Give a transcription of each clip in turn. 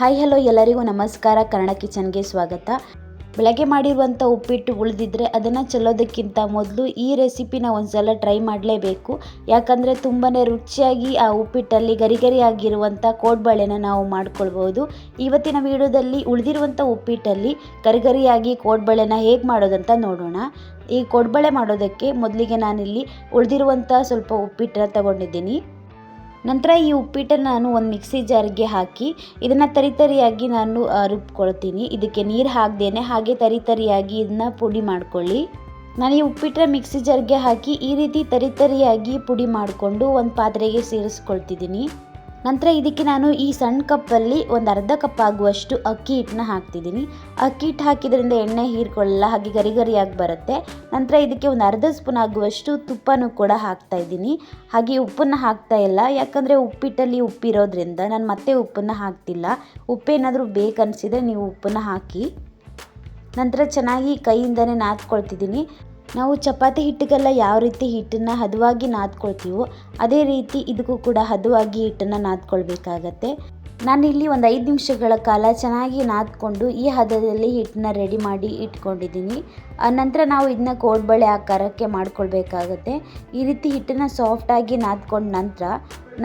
Hi, hello ಎಲ್ಲರಿಗೂ ನಮಸ್ಕಾರ. ಕನ್ನಡ ಕಿಚನ್ಗೆ ಸ್ವಾಗತ. ಬೆಳಗ್ಗೆ ಮಾಡಿರುವಂಥ ಉಪ್ಪಿಟ್ಟು ಉಳಿದಿದ್ರೆ ಅದನ್ನು ಚೆಲ್ಲೋದಕ್ಕಿಂತ ಮೊದಲು ಈ ರೆಸಿಪಿನ ಒಂದ್ಸಲ ಟ್ರೈ ಮಾಡಲೇಬೇಕು. ಯಾಕಂದರೆ ತುಂಬಾ ರುಚಿಯಾಗಿ ಆ ಉಪ್ಪಿಟ್ಟಲ್ಲಿ ಗರಿಗರಿಯಾಗಿರುವಂಥ ಕೋಡ್ಬಳೆನ ನಾವು ಮಾಡ್ಕೊಳ್ಬೋದು. ಇವತ್ತಿನ ವಿಡಿಯೋದಲ್ಲಿ ಉಳಿದಿರುವಂಥ ಉಪ್ಪಿಟ್ಟಲ್ಲಿ ಗರಿಗರಿಯಾಗಿ ಕೋಡ್ಬಳೆನ ಹೇಗೆ ಮಾಡೋದಂತ ನೋಡೋಣ. ಈ ಕೋಡ್ಬಳೆ ಮಾಡೋದಕ್ಕೆ ಮೊದಲಿಗೆ ನಾನಿಲ್ಲಿ ಉಳಿದಿರುವಂಥ ಸ್ವಲ್ಪ ಉಪ್ಪಿಟ್ಟನ್ನ ತಗೊಂಡಿದ್ದೀನಿ. ನಂತರ ಈ ಉಪ್ಪಿಟ್ಟನ್ನು ನಾನು ಒಂದು ಮಿಕ್ಸಿ ಜಾರ್ಗೆ ಹಾಕಿ ಇದನ್ನು ತರಿತರಿಯಾಗಿ ನಾನು ರುಬ್ಕೊಳ್ತೀನಿ. ಇದಕ್ಕೆ ನೀರು ಹಾಕ್ದೇನೆ ಹಾಗೆ ತರಿತರಿಯಾಗಿ ಇದನ್ನ ಪುಡಿ ಮಾಡ್ಕೊಳ್ಳಿ. ನಾನು ಈ ಉಪ್ಪಿಟ್ಟರ ಮಿಕ್ಸಿ ಜಾರ್ಗೆ ಹಾಕಿ ಈ ರೀತಿ ತರಿತರಿಯಾಗಿ ಪುಡಿ ಮಾಡಿಕೊಂಡು ಒಂದು ಪಾತ್ರೆಗೆ ಸೇರಿಸ್ಕೊಳ್ತಿದ್ದೀನಿ. ನಂತರ ಇದಕ್ಕೆ ನಾನು ಈ ಸಣ್ಣ ಕಪ್ಪಲ್ಲಿ ಒಂದು ಅರ್ಧ ಕಪ್ ಆಗುವಷ್ಟು ಅಕ್ಕಿ ಹಿಟ್ಟನ್ನ ಹಾಕ್ತಿದ್ದೀನಿ. ಅಕ್ಕಿ ಹಿಟ್ಟು ಹಾಕಿದ್ರಿಂದ ಎಣ್ಣೆ ಹೀರ್ಕೊಳ್ಳಲ್ಲ, ಹಾಗೆ ಗರಿ ಗರಿಯಾಗಿ ಬರುತ್ತೆ. ನಂತರ ಇದಕ್ಕೆ ಒಂದು ಅರ್ಧ ಸ್ಪೂನ್ ಆಗುವಷ್ಟು ತುಪ್ಪನೂ ಕೂಡ ಹಾಕ್ತಾ ಇದ್ದೀನಿ. ಹಾಗೆ ಉಪ್ಪನ್ನು ಹಾಕ್ತಾ ಇಲ್ಲ, ಯಾಕಂದರೆ ಉಪ್ಪಿಟ್ಟಲ್ಲಿ ಉಪ್ಪಿರೋದ್ರಿಂದ ನಾನು ಮತ್ತೆ ಉಪ್ಪನ್ನು ಹಾಕ್ತಿಲ್ಲ. ಉಪ್ಪೇನಾದರೂ ಬೇಕನ್ನಿಸಿದರೆ ನೀವು ಉಪ್ಪನ್ನು ಹಾಕಿ. ನಂತರ ಚೆನ್ನಾಗಿ ಕೈಯಿಂದನೇ ನಾದ್ಕೊಳ್ತಿದ್ದೀನಿ. ನಾವು ಚಪಾತಿ ಹಿಟ್ಟಿಗೆಲ್ಲ ಯಾವ ರೀತಿ ಹಿಟ್ಟನ್ನು ಹದವಾಗಿ ನಾದ್ಕೊಳ್ತೀವೋ ಅದೇ ರೀತಿ ಇದಕ್ಕೂ ಕೂಡ ಹದವಾಗಿ ಹಿಟ್ಟನ್ನು ನಾದ್ಕೊಳ್ಬೇಕಾಗತ್ತೆ. ನಾನಿಲ್ಲಿ ಒಂದು ಐದು ನಿಮಿಷಗಳ ಕಾಲ ಚೆನ್ನಾಗಿ ನಾದ್ಕೊಂಡು ಈ ಹದದಲ್ಲಿ ಹಿಟ್ಟನ್ನ ರೆಡಿ ಮಾಡಿ ಇಟ್ಕೊಂಡಿದ್ದೀನಿ. ನಂತರ ನಾವು ಇದನ್ನ ಕೋಡ್ಬಳೆ ಆಕಾರಕ್ಕೆ ಮಾಡ್ಕೊಳ್ಬೇಕಾಗತ್ತೆ. ಈ ರೀತಿ ಹಿಟ್ಟನ್ನು ಸಾಫ್ಟಾಗಿ ನಾದ್ಕೊಂಡ ನಂತರ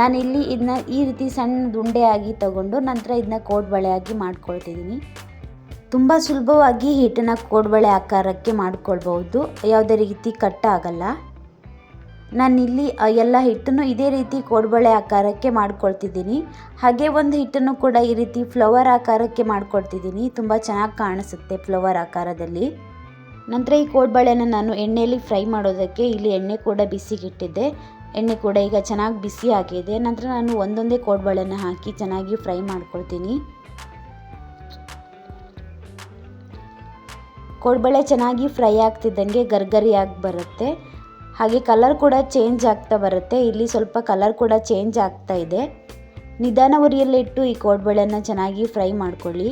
ನಾನಿಲ್ಲಿ ಇದನ್ನ ಈ ರೀತಿ ಸಣ್ಣ ದುಂಡೆಯಾಗಿ ತಗೊಂಡು ನಂತರ ಇದನ್ನ ಕೋಡ್ಬಳೆಯಾಗಿ ಮಾಡ್ಕೊಳ್ತಿದ್ದೀನಿ. ತುಂಬ ಸುಲಭವಾಗಿ ಹಿಟ್ಟನ್ನು ಕೋಡ್ಬಳೆ ಆಕಾರಕ್ಕೆ ಮಾಡಿಕೊಳ್ಬಹುದು. ಯಾವುದೇ ರೀತಿ ಕಟ್ ಆಗಲ್ಲ. ಆ, ಎಲ್ಲ ಹಿಟ್ಟನ್ನು ಇದೇ ರೀತಿ ಕೋಡ್ಬಳೆ ಆಕಾರಕ್ಕೆ ಮಾಡ್ಕೊಳ್ತಿದ್ದೀನಿ. ಹಾಗೆ ಒಂದು ಹಿಟ್ಟನ್ನು ಕೂಡ ಈ ರೀತಿ ಫ್ಲವರ್ ಆಕಾರಕ್ಕೆ ಮಾಡ್ಕೊಳ್ತಿದ್ದೀನಿ. ತುಂಬ ಚೆನ್ನಾಗಿ ಕಾಣಿಸುತ್ತೆ ಫ್ಲವರ್ ಆಕಾರದಲ್ಲಿ. ನಂತರ ಈ ಕೋಡ್ಬಳೆನ ನಾನು ಎಣ್ಣೆಯಲ್ಲಿ ಫ್ರೈ ಮಾಡೋದಕ್ಕೆ ಇಲ್ಲಿ ಎಣ್ಣೆ ಕೂಡ ಬಿಸಿಗಿಟ್ಟಿದ್ದೆ. ಎಣ್ಣೆ ಕೂಡ ಈಗ ಚೆನ್ನಾಗಿ ಬಿಸಿ ಆಗಿದೆ. ನಂತರ ನಾನು ಒಂದೊಂದೇ ಕೋಡ್ಬಳೆನ ಹಾಕಿ ಚೆನ್ನಾಗಿ ಫ್ರೈ ಮಾಡ್ಕೊಳ್ತೀನಿ. ಕೋಡ್ಬಳೆ ಚೆನ್ನಾಗಿ ಫ್ರೈ ಆಗ್ತಿದ್ದಂಗೆ ಗರ್ಗರಿಯಾಗಿ ಬರುತ್ತೆ. ಹಾಗೆ ಕಲರ್ ಕೂಡ ಚೇಂಜ್ ಆಗ್ತಾ ಬರುತ್ತೆ. ಇಲ್ಲಿ ಸ್ವಲ್ಪ ಕಲರ್ ಕೂಡ ಚೇಂಜ್ ಆಗ್ತಾ ಇದೆ. ನಿಧಾನ ಉರಿಯಲ್ಲಿಟ್ಟು ಈ ಕೋಡ್ಬಳೆನ ಚೆನ್ನಾಗಿ ಫ್ರೈ ಮಾಡ್ಕೊಳ್ಳಿ.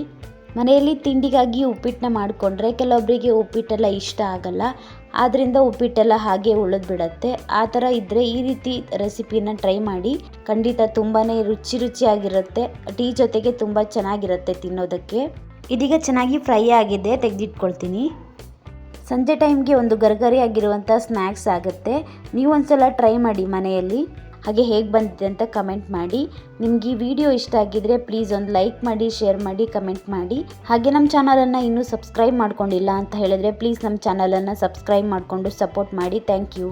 ಮನೆಯಲ್ಲಿ ತಿಂಡಿಗಾಗಿ ಉಪ್ಪಿಟ್ಟನ್ನ ಮಾಡಿಕೊಂಡ್ರೆ ಕೆಲವೊಬ್ಬರಿಗೆ ಉಪ್ಪಿಟ್ಟೆಲ್ಲ ಇಷ್ಟ ಆಗಲ್ಲ. ಆದ್ದರಿಂದ ಉಪ್ಪಿಟ್ಟೆಲ್ಲ ಹಾಗೆ ಉಳಿದ್ಬಿಡತ್ತೆ ಆ ಥರ ಇದ್ದರೆ ಈ ರೀತಿ ರೆಸಿಪಿನ ಟ್ರೈ ಮಾಡಿ. ಖಂಡಿತ ತುಂಬಾ ರುಚಿ ರುಚಿಯಾಗಿರುತ್ತೆ. ಟೀ ಜೊತೆಗೆ ತುಂಬ ಚೆನ್ನಾಗಿರುತ್ತೆ ತಿನ್ನೋದಕ್ಕೆ. ಇದೀಗ ಚೆನ್ನಾಗಿ ಫ್ರೈ ಆಗಿದೆ, ತೆಗೆದಿಟ್ಕೊಳ್ತೀನಿ. ಸಂಜೆ ಟೈಮ್ಗೆ ಒಂದು ಗರ್ಗರಿಯಾಗಿರುವಂಥ ಸ್ನ್ಯಾಕ್ಸ್ ಆಗುತ್ತೆ. ನೀವು ಒಂದ್ಸಲ ಟ್ರೈ ಮಾಡಿ ಮನೆಯಲ್ಲಿ. ಹಾಗೆ ಹೇಗೆ ಬಂದಿದೆ ಅಂತ ಕಮೆಂಟ್ ಮಾಡಿ. ನಿಮಗೆ ಈ ವಿಡಿಯೋ ಇಷ್ಟ ಆಗಿದ್ರೆ ಪ್ಲೀಸ್ ಒಂದು ಲೈಕ್ ಮಾಡಿ, ಶೇರ್ ಮಾಡಿ, ಕಮೆಂಟ್ ಮಾಡಿ. ಹಾಗೆ ನಮ್ಮ ಚಾನಲನ್ನು ಇನ್ನೂ ಸಬ್ಸ್ಕ್ರೈಬ್ ಮಾಡ್ಕೊಂಡಿಲ್ಲ ಅಂತ ಹೇಳಿದ್ರೆ ಪ್ಲೀಸ್ ನಮ್ಮ ಚಾನಲನ್ನು ಸಬ್ಸ್ಕ್ರೈಬ್ ಮಾಡಿಕೊಂಡು ಸಪೋರ್ಟ್ ಮಾಡಿ. Thank you.